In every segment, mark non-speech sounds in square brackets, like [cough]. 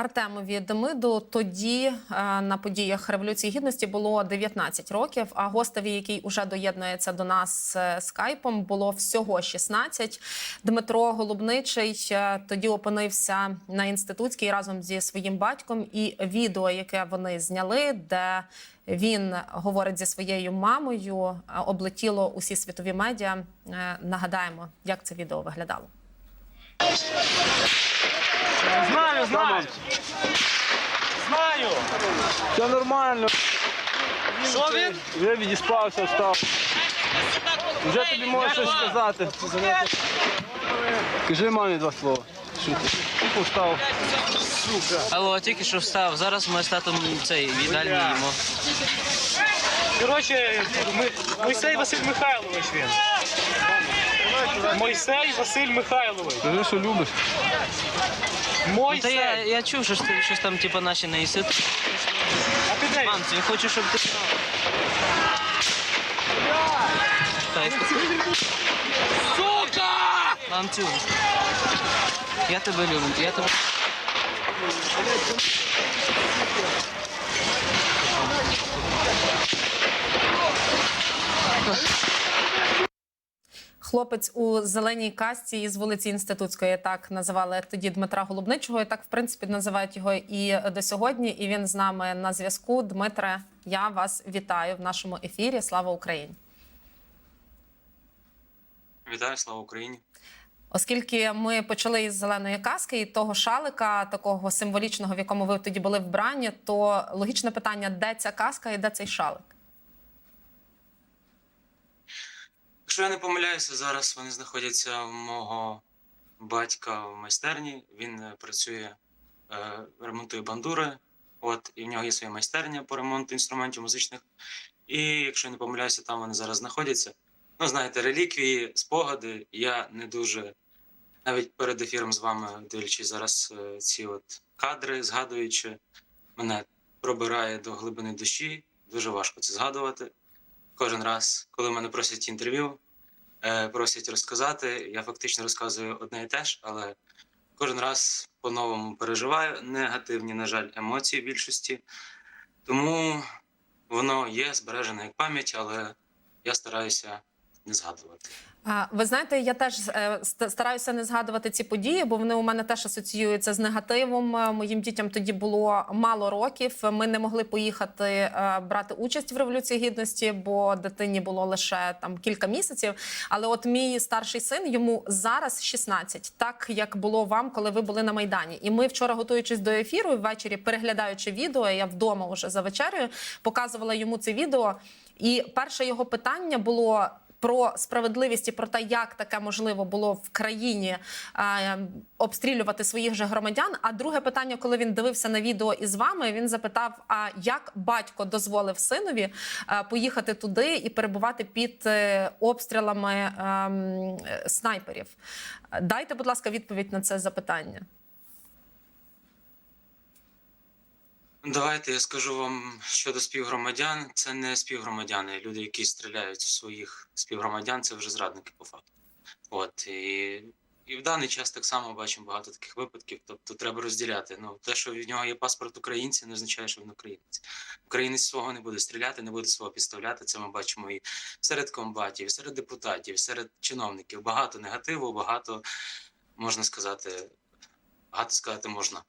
Артемові Демиду тоді е, на подіях Революції Гідності було 19 років. А гостеві, який уже доєднується до нас е, скайпом, було всього 16. Дмитро Голубничий е, тоді опинився на інститутській разом зі своїм батьком. І відео, яке вони зняли, де він говорить зі своєю мамою, облетіло усі світові медіа. Нагадаємо, як це відео виглядало. Знаю, знаю. Все нормально. Що він? Вже відіспався, встав. Вже тобі можу щось сказати. Кажи мамі два слова. Що ти? Тупо встав. Алло, тільки що встав. Зараз ми з татом цей їдальні їмо. Коротше, Мойсей Василь Михайлович він. Мойсей Василь Михайлович. Кажи, що любиш. Ну, та я, Мойсей. я чув, що ж ти щось там, типу, наші не їси. А ти де? Мам, я хочу, щоб ти знав. Так. Сука! Мам, цю. Я тебе люблю. Я тебе. Хлопець у зеленій касті із вулиці Інститутської так називали тоді Дмитра Голубничого. І так, в принципі, називають його і до сьогодні. І він з нами на зв'язку. Дмитре, я вас вітаю в нашому ефірі. Слава Україні! Вітаю, слава Україні. Оскільки ми почали із зеленої каски і того шалика, такого символічного, в якому ви тоді були вбрані, то логічне питання: де ця каска і де цей шалик? Якщо я не помиляюся, зараз вони знаходяться у мого батька в майстерні. Він е, працює, е, ремонтує бандури. От, і в нього є своя майстерня по ремонту інструментів музичних. І якщо я не помиляюся, там вони зараз знаходяться. Ну, знаєте, реліквії, спогади. Я не дуже навіть перед ефіром з вами, дивлячись зараз е, ці от кадри, згадуючи, мене пробирає до глибини душі. Дуже важко це згадувати. Кожен раз, коли мене просять інтерв'ю, просять розказати, я фактично розказую одне і те ж, але кожен раз по-новому переживаю негативні, на жаль, емоції в більшості. Тому воно є збережене як пам'ять, але я стараюся не згадувати. Ви знаєте, я теж е, стараюся не згадувати ці події, бо вони у мене теж асоціюються з негативом. Е, Моїм дітям тоді було мало років. Ми не могли поїхати е, брати участь в революції гідності, бо дитині було лише там кілька місяців. Але от мій старший син йому зараз 16, так як було вам, коли ви були на майдані. І ми вчора, готуючись до ефіру, ввечері переглядаючи відео, я вдома вже за вечерею показувала йому це відео. І перше його питання було про справедливість і про те, як таке можливо було в країні е, обстрілювати своїх же громадян. А друге питання, коли він дивився на відео із вами, він запитав: а як батько дозволив синові е, поїхати туди і перебувати під е, обстрілами ем, снайперів? Дайте, будь ласка, відповідь на це запитання. Давайте я скажу вам щодо співгромадян. Це не співгромадяни. Люди, які стріляють в своїх співгромадян, це вже зрадники по факту. От і, і в даний час так само бачимо багато таких випадків. Тобто треба розділяти. Ну те, що в нього є паспорт українця, не означає, що він українець. Українець свого не буде стріляти, не буде свого підставляти. Це ми бачимо і серед комбатів, і серед депутатів, і серед чиновників. Багато негативу, багато можна сказати, багато сказати можна.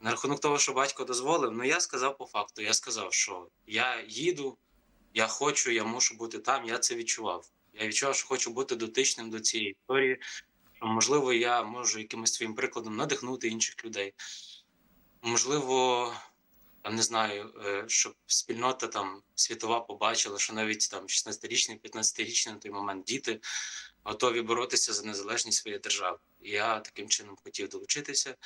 На рахунок того, що батько дозволив, ну я сказав по факту. Я сказав, що я їду, я хочу, я мушу бути там. Я це відчував. Я відчував, що хочу бути дотичним до цієї історії. Можливо, я можу якимось своїм прикладом надихнути інших людей. Можливо, там не знаю, е, щоб спільнота там світова побачила, що навіть там 16-річні, 15-річні на той момент діти готові боротися за незалежність своєї держави. Я таким чином хотів долучитися.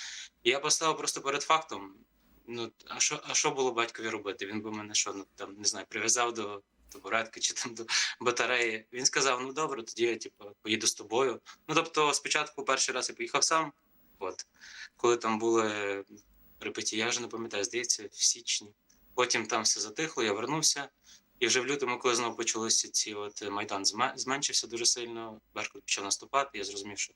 І я поставив просто перед фактом. Ну, а що, а що було батькові робити? Він би мене що, ну там не знаю, прив'язав до табуретки чи там до батареї. Він сказав: ну добре, тоді я типу, поїду з тобою. Ну тобто, спочатку перший раз я поїхав сам. От коли там були репетиції, я вже не пам'ятаю, здається, в січні. Потім там все затихло, я вернувся. І вже в лютому, коли знову почалися ці от майдан зме- зменшився дуже сильно, Беркут почав наступати. Я зрозумів, що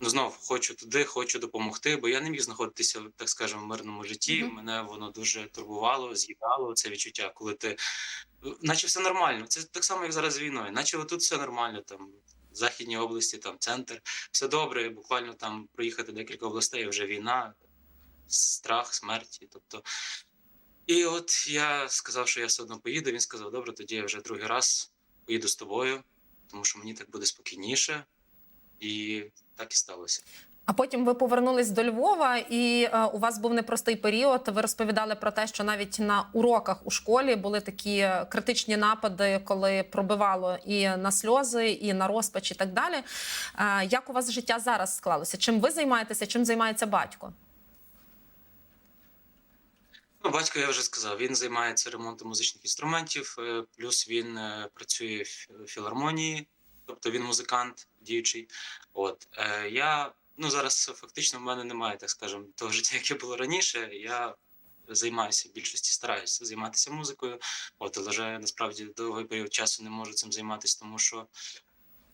ну знов хочу туди, хочу допомогти, бо я не міг знаходитися, так скажемо, в мирному житті. Мгм. Мене воно дуже турбувало, з'їдало це відчуття, коли ти, наче все нормально. Це так само, як зараз з війною, наче отут все нормально, там в західній області, там центр, все добре. Буквально там проїхати декілька областей, вже війна, страх, смерті. Тобто, і от я сказав, що я все одно поїду. Він сказав: добре, тоді я вже другий раз поїду з тобою, тому що мені так буде спокійніше. І так і сталося. А потім ви повернулись до Львова, і е, у вас був непростий період. Ви розповідали про те, що навіть на уроках у школі були такі критичні напади, коли пробивало і на сльози, і на розпач, і так далі. Е, як у вас життя зараз склалося? Чим ви займаєтеся? Чим займається батько? Ну, батько я вже сказав, він займається ремонтом музичних інструментів, е, плюс він е, працює в філармонії, тобто він музикант діючий. От е, я ну зараз фактично в мене немає, так скажемо, того життя, яке було раніше. Я займаюся в більшості, стараюся займатися музикою. От, але вже насправді довгий період часу не можу цим займатися, тому що.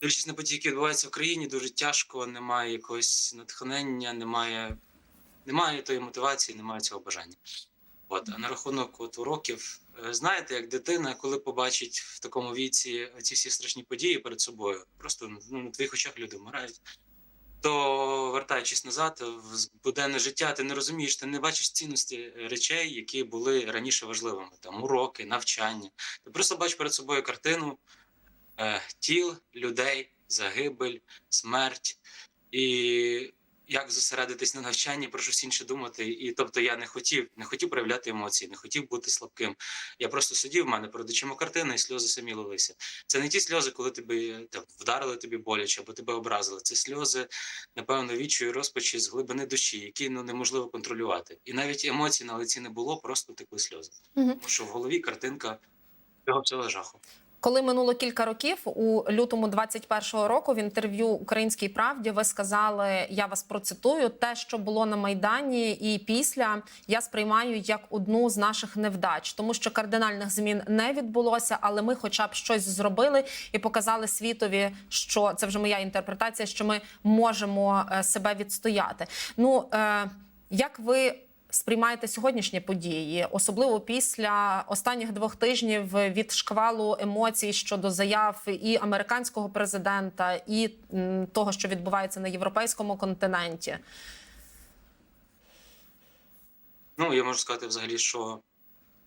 Дивлячись на події, які відбуваються в країні, дуже тяжко, немає якогось натхнення, немає, немає тої мотивації, немає цього бажання. От, а на рахунок от уроків, е, знаєте, як дитина, коли побачить в такому віці ці всі страшні події перед собою, просто ну, на твоїх очах люди вмирають. То вертаючись назад в буденне життя, ти не розумієш, ти не бачиш цінності речей, які були раніше важливими. Там уроки, навчання. Ти просто бачиш перед собою картину е, тіл, людей, загибель, смерть. І як зосередитись на навчанні, про щось інше думати. І тобто я не хотів, не хотів проявляти емоції, не хотів бути слабким. Я просто сидів, в мене перед очима картина, і сльози самі лилися. Це не ті сльози, коли тебе вдарили тобі боляче або тебе образили. Це сльози, напевно, вічої розпачі з глибини душі, які ну неможливо контролювати. І навіть емоцій на лиці не було, просто текли сльози. Мгм. Тому що в голові картинка цього всього жаху. Коли минуло кілька років, у лютому 21-го року в інтерв'ю Українській правді ви сказали: я вас процитую, те, що було на майдані, і після я сприймаю як одну з наших невдач, тому що кардинальних змін не відбулося, але ми, хоча б щось зробили і показали світові, що це вже моя інтерпретація, що ми можемо е, себе відстояти. Ну е, як ви сприймаєте сьогоднішні події, особливо після останніх двох тижнів від шквалу емоцій щодо заяв і американського президента, і того, що відбувається на європейському континенті? Ну, я можу сказати взагалі, що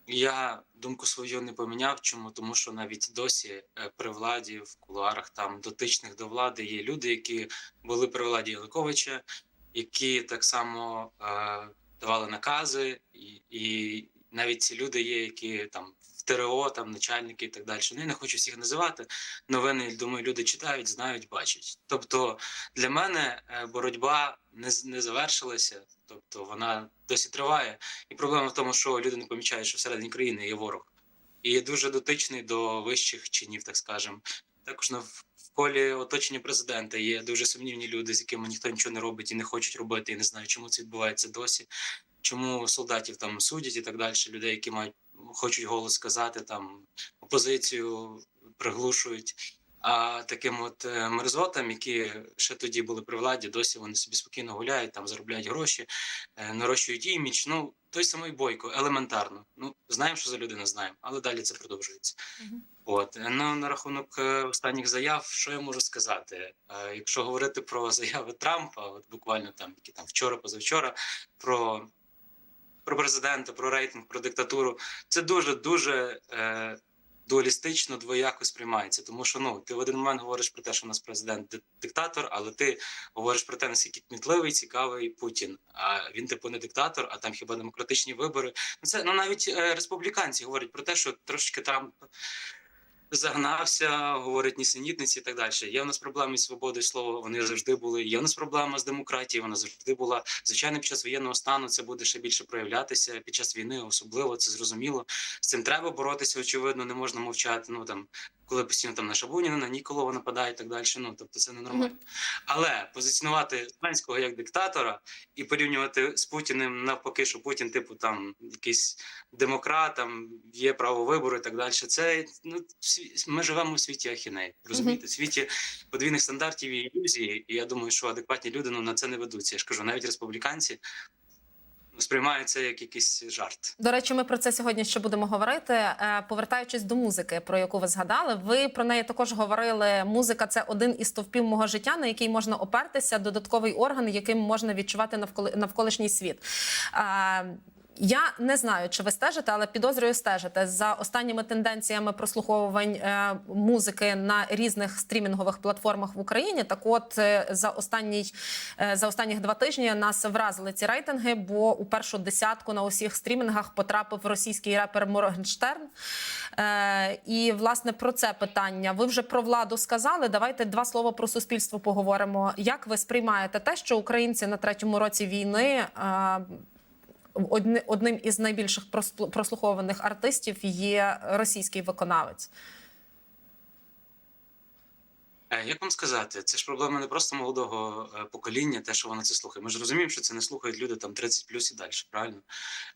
я думку свою не поміняв. Чому? Тому що навіть досі е, при владі в кулуарах там дотичних до влади є люди, які були при владі Януковича, які так само е, давали накази, і, і навіть ці люди є, які там в ТРО, там начальники і так далі. Ну, я не хочу всіх називати. Новини, думаю, люди читають, знають, бачать. Тобто для мене е, боротьба не, не завершилася, тобто вона досі триває. І проблема в тому, що люди не помічають, що всередині країни є ворог. І є дуже дотичний до вищих чинів, так скажемо. Також на колі оточення президента є дуже сумнівні люди, з якими ніхто нічого не робить і не хочуть робити, і не знаю, чому це відбувається досі. Чому солдатів там судять і так далі, людей, які мають хочуть голос сказати, там опозицію приглушують. А таким от е, мерзотам, які ще тоді були при владі, досі вони собі спокійно гуляють, там заробляють гроші, е, нарощують імідж. Ну той самий бойко, елементарно. Ну знаємо, що за людина знаємо, але далі це продовжується. Мгм. От е, ну на рахунок е, останніх заяв, що я можу сказати? Е, Якщо говорити про [laughs] заяви Трампа, от буквально там які там вчора, позавчора, про, про президента, про рейтинг, про диктатуру, це дуже дуже. Е, Дуалістично двояко сприймається, тому що ну ти в один момент говориш про те, що у нас президент диктатор, але ти говориш про те, наскільки кмітливий, цікавий Путін. А він типу не диктатор, а там хіба демократичні вибори. Ну це ну навіть е, республіканці говорять про те, що трошечки Трамп загнався, говорить нісенітниці і так далі. Є в нас проблеми з свободою слова, вони завжди були. Є в нас проблема з демократією, вона завжди була. Звичайно, під час воєнного стану це буде ще більше проявлятися. Під час війни особливо це зрозуміло. З цим треба боротися. Очевидно, не можна мовчати. Ну там, коли постійно там на Шабуніна, на Ніколова нападає і так далі. Ну тобто це ненормально. Але позиціонувати Зеленського як диктатора і порівнювати з Путіним навпаки, що Путін, типу, там якийсь демократ, там є право вибору і так далі. Це ну ми живемо в світі ахіней, розумієте, в світі подвійних стандартів і ілюзії. І я думаю, що адекватні люди ну, на це не ведуться. Я ж кажу, навіть республіканці сприймають це як якийсь жарт. До речі, ми про це сьогодні ще будемо говорити. Е, Повертаючись до музики, про яку ви згадали, ви про неї також говорили. Музика це один із стовпів мого життя, на який можна опертися, додатковий орган, яким можна відчувати навколишній світ. Я не знаю, чи ви стежите, але підозрюю стежите за останніми тенденціями прослуховувань е, музики на різних стрімінгових платформах в Україні. Так, от е, за останній е, за останніх два тижні нас вразили ці рейтинги, бо у першу десятку на усіх стрімінгах потрапив російський репер Моргенштерн. І власне про це питання. Ви вже про владу сказали. Давайте два слова про суспільство поговоримо. Як ви сприймаєте те, що українці на третьому році війни? Одни- одним із найбільших просл- прослухованих артистів є російський виконавець. Е, Як вам сказати, це ж проблема не просто молодого е, покоління, те, що вони це слухають. Ми ж розуміємо, що це не слухають люди там 30 плюс і далі, правильно?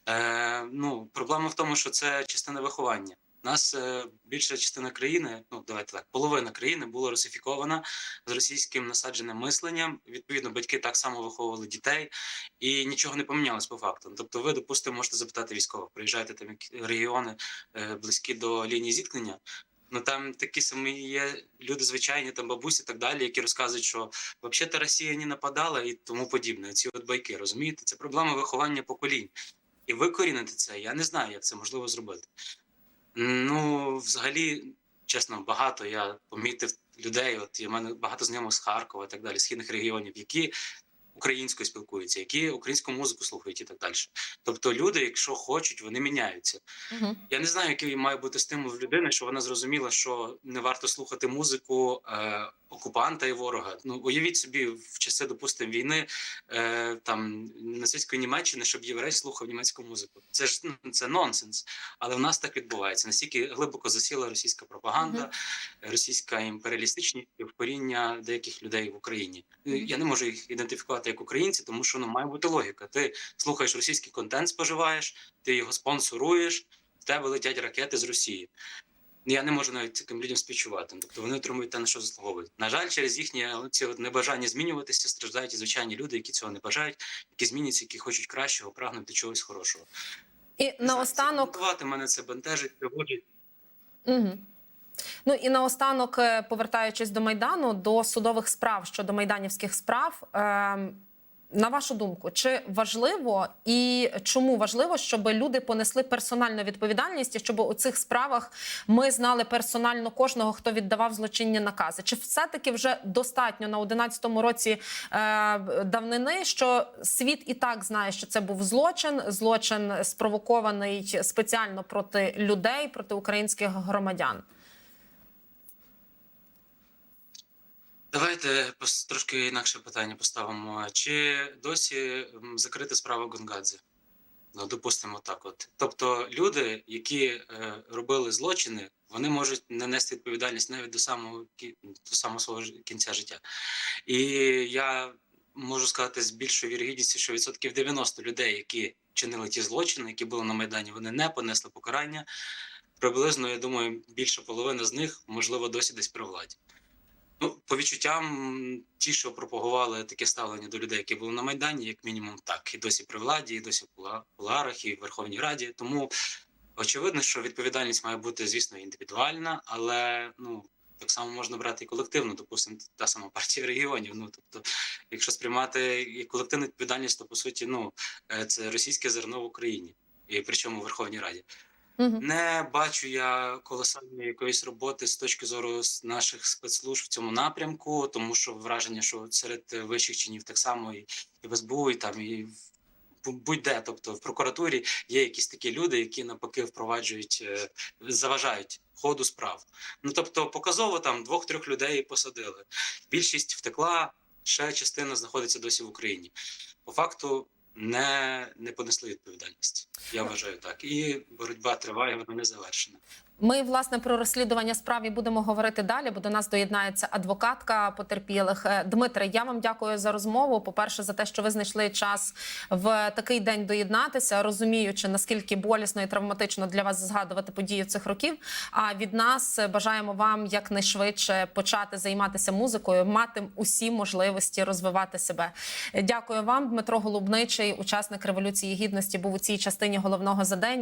Е, ну, проблема в тому, що це частина виховання. У нас е, більша частина країни, ну давайте так, половина країни була русифікована з російським насадженим мисленням. Відповідно, батьки так само виховували дітей, і нічого не помінялось по факту. Тобто, ви, допустимо, можете запитати військових, приїжджаєте там регіони е, близькі до лінії зіткнення. Ну там такі самі є люди звичайні, там бабусі так далі, які розказують, що взагалі Росія не нападала і тому подібне. Ці от байки, розумієте? Це проблема виховання поколінь. І викорінити це, я не знаю, як це можливо зробити. Ну, взагалі, чесно, багато я помітив людей. От і мене багато знайомих з Харкова і так далі, східних регіонів, які українською спілкуються, які українську музику слухають і так далі. Тобто, люди, якщо хочуть, вони міняються. Угу. Я не знаю, який має бути стимул в людини, що вона зрозуміла, що не варто слухати музику е, окупанта і ворога. Ну уявіть собі в часи, допустимо, війни е, там нацистської Німеччини, щоб єврей слухав німецьку музику. Це ж ну, це нонсенс. Але в нас так відбувається. Настільки глибоко засіла російська пропаганда, Мгм. російська імперіалістичність вкоріння деяких людей в Україні. Я не можу їх ідентифікувати як українці, тому що ну має бути логіка. Ти слухаєш російський контент, споживаєш, ти його спонсоруєш в тебе летять ракети з Росії. Я не можу навіть таким людям співчувати. Тобто вони отримують те, на що заслуговують. На жаль, через їхнє ці небажання змінюватися страждають і звичайні люди, які цього не бажають, які зміняться, які хочуть кращого, прагнути чогось хорошого. І наостанок мене це бентежить, приводить. Угу. Ну і наостанок, е, повертаючись до майдану, до судових справ щодо майданівських справ. ем, на вашу думку, чи важливо і чому важливо, щоб люди понесли персональну відповідальність, і щоб у цих справах ми знали персонально кожного, хто віддавав злочинні накази? Чи все-таки вже достатньо на 11-му році е, давнини, що світ і так знає, що це був злочин, злочин спровокований спеціально проти людей, проти українських громадян? Давайте трошки інакше питання поставимо. Чи досі закрита справа Гонгадзе? Ну, допустимо так. От. Тобто люди, які е, робили злочини, вони можуть не нести відповідальність навіть до самого до самого свого кінця життя. І я можу сказати з більшою вірогідністю, що відсотків 90 людей, які чинили ті злочини, які були на Майдані, вони не понесли покарання. Приблизно, я думаю, більша половина з них, можливо, досі десь при владі. Ну, по відчуттям, ті, що пропагували таке ставлення до людей, які були на Майдані, як мінімум, так, і досі при владі, і досі в кула- і в Верховній Раді. Тому очевидно, що відповідальність має бути, звісно, індивідуальна, але ну. Так само можна брати і колективну, допустимо, та сама партія регіонів. Ну тобто, якщо сприймати і колективну відповідальність, то по суті, ну е, це російське зерно в Україні, і причому в Верховній Раді. Угу. Не бачу я колосальної якоїсь роботи з точки зору наших спецслужб в цьому напрямку, тому що враження, що серед вищих чинів так само і, в СБУ, і там і будь-де, тобто в прокуратурі є якісь такі люди, які навпаки впроваджують, е, заважають ходу справ. Ну тобто, показово там двох-трьох людей посадили. Більшість втекла, ще частина знаходиться досі в Україні. По факту не, не понесли відповідальність. Я вважаю так. І боротьба триває, вона не завершена. Ми власне про розслідування справи будемо говорити далі, бо до нас доєднається адвокатка потерпілих. Е, Дмитре, я вам дякую за розмову. По перше, за те, що ви знайшли час в такий день доєднатися, розуміючи наскільки болісно і травматично для вас згадувати події цих років. А від нас бажаємо вам якнайшвидше почати займатися музикою, мати усі можливості розвивати себе. Дякую вам, Дмитро Голубничий, учасник революції гідності, був у цій частині головного за день.